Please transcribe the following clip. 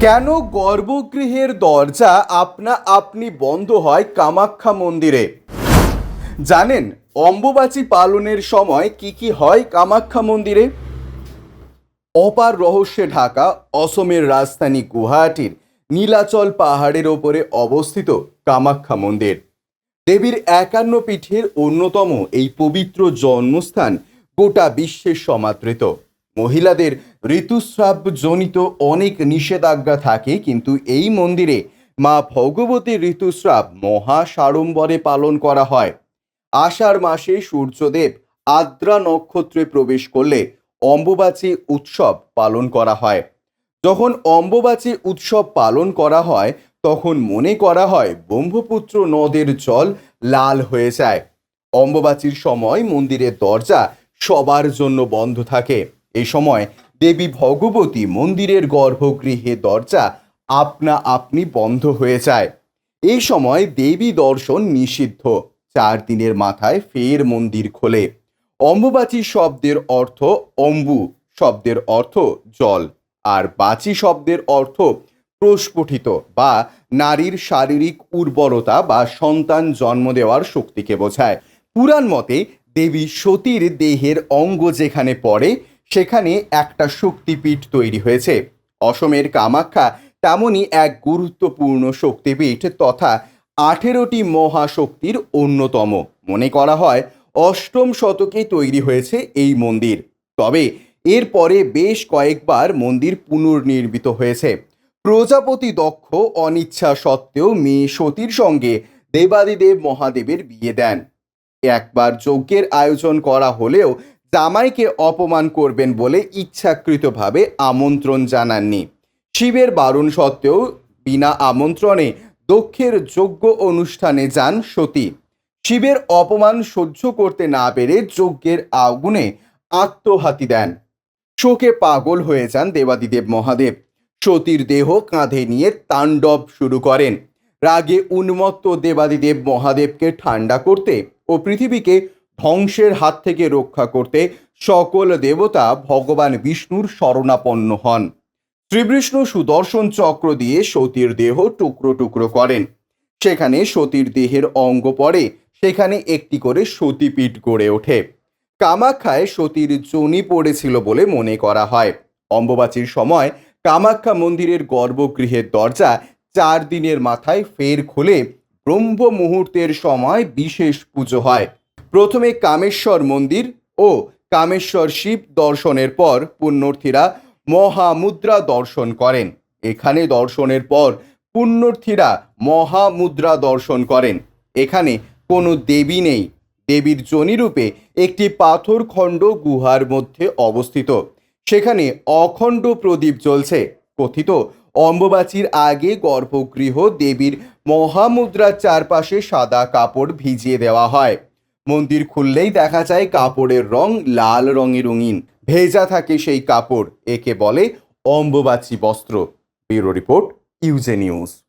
কেন গর্ভগৃহের দরজা আপনা আপনি বন্ধ হয় কামাখ্যা মন্দিরে? জানেন, অম্বুবাচী পালনের সময় কি কি হয় কামাখ্যা মন্দিরে? অপার রহস্যে ঢাকা, অসমের রাজধানী গুয়াহাটির নীলাচল পাহাড়ের ওপরে অবস্থিত কামাখ্যা মন্দির। দেবীর একান্ন পীঠের অন্যতম এই পবিত্র জন্মস্থান গোটা বিশ্বের সমাদৃত। মহিলাদের ঋতুস্রাব জনিত অনেক নিষেধাজ্ঞা থাকে, কিন্তু এই মন্দিরে মা ভগবতীর ঋতুস্রাব মহা সাড়ম্বরে পালন করা হয়। আষাঢ় মাসে সূর্যদেব আদ্রা নক্ষত্রে প্রবেশ করলে অম্বুবাচী উৎসব পালন করা হয়। যখন অম্বুবাচী উৎসব পালন করা হয়, তখন মনে করা হয় ব্রহ্মপুত্র নদের জল লাল হয়ে যায়। অম্বুবাচীর সময় মন্দিরের দরজা সবার জন্য বন্ধ থাকে। এই সময় দেবী ভগবতী মন্দিরের গর্ভগৃহে দরজা আপনা আপনি বন্ধ হয়ে যায়। এই সময় দেবী দর্শন নিষিদ্ধ। চার দিনের মাথায় ফের মন্দির খোলে। অম্বুবাচী শব্দের অর্থ অম্বু, শব্দের অর্থ জল। আর বাচি শব্দের অর্থ প্রস্ফুটিত বা নারীর শারীরিক উর্বরতা বা সন্তান জন্ম দেওয়ার শক্তিকে বোঝায়। পুরাণ মতে দেবী সতীর দেহের অঙ্গ যেখানে পড়ে সেখানে একটা শক্তিপীঠ তৈরি হয়েছে। অসমের কামাখ্যা তেমনই এক গুরুত্বপূর্ণ শক্তিপীঠ তথা আঠেরোটি মহাশক্তির অন্যতম। মনে করা হয়, অষ্টম শতকে তৈরি হয়েছে এই মন্দির। তবে এরপরে বেশ কয়েকবার মন্দির পুনর্নির্মিত হয়েছে। প্রজাপতি দক্ষ অনিচ্ছা সত্ত্বেও মেয়ে সতীর সঙ্গে দেবাদিদেব মহাদেবের বিয়ে দেন। একবার যজ্ঞের আয়োজন করা হলেও জামাইকে অপমান করবেন বলে ইচ্ছাকৃতভাবে আমন্ত্রণ জানাননি। শিবের বারণ সত্ত্বেও বিনা আমন্ত্রণে দক্ষের যজ্ঞ অনুষ্ঠানে যান সতী। শিবের অপমান সহ্য করতে না পেরে যজ্ঞের আগুনে আত্মহাতি দেন। শোকে পাগল হয়ে যান দেবাদিদেব মহাদেব। সতীর দেহ কাঁধে নিয়ে তাণ্ডব শুরু করেন। রাগে উন্মত্ত দেবাদিদেব মহাদেবকে ঠান্ডা করতে ও পৃথিবীকে ধ্বংসের হাত থেকে রক্ষা করতে সকল দেবতা ভগবান বিষ্ণুর শরণাপন্ন হন। শ্রীবিষ্ণু সুদর্শন চক্র দিয়ে সতীর দেহ টুকরো টুকরো করেন। সেখানে সতীর দেহের অঙ্গ পড়ে, সেখানে একটি করে সতীপীঠ গড়ে ওঠে। কামাখ্যায় সতীর জনি পড়েছিল বলে মনে করা হয়। অম্বুবাচীর সময় কামাখ্যা মন্দিরের গর্ভগৃহের দরজা চার দিনের মাথায় ফের খুলে ব্রহ্ম মুহূর্তের সময় বিশেষ পুজো হয়। প্রথমে কামেশ্বর মন্দির ও কামেশ্বর শিব দর্শনের পর পুণ্যার্থীরা মহামুদ্রা দর্শন করেন। এখানে দর্শনের পর পুণ্যার্থীরা মহামুদ্রা দর্শন করেন। এখানে কোনো দেবী নেই। দেবীর জনিরূপে একটি পাথর খণ্ড গুহার মধ্যে অবস্থিত। সেখানে অখণ্ড প্রদীপ জ্বলছে। কথিত, অম্বুবাচীর আগে গর্ভগৃহ দেবীর মহামুদ্রার চারপাশে সাদা কাপড় ভিজিয়ে দেওয়া হয়। মন্দির খুললেই দেখা যায় কাপড়ের রং লাল রঙে রঙিন, ভেজা থাকে সেই কাপড়। একে বলে অম্বুবাচী বস্ত্র। ব্যুরো রিপোর্ট, ইউজে নিউজ।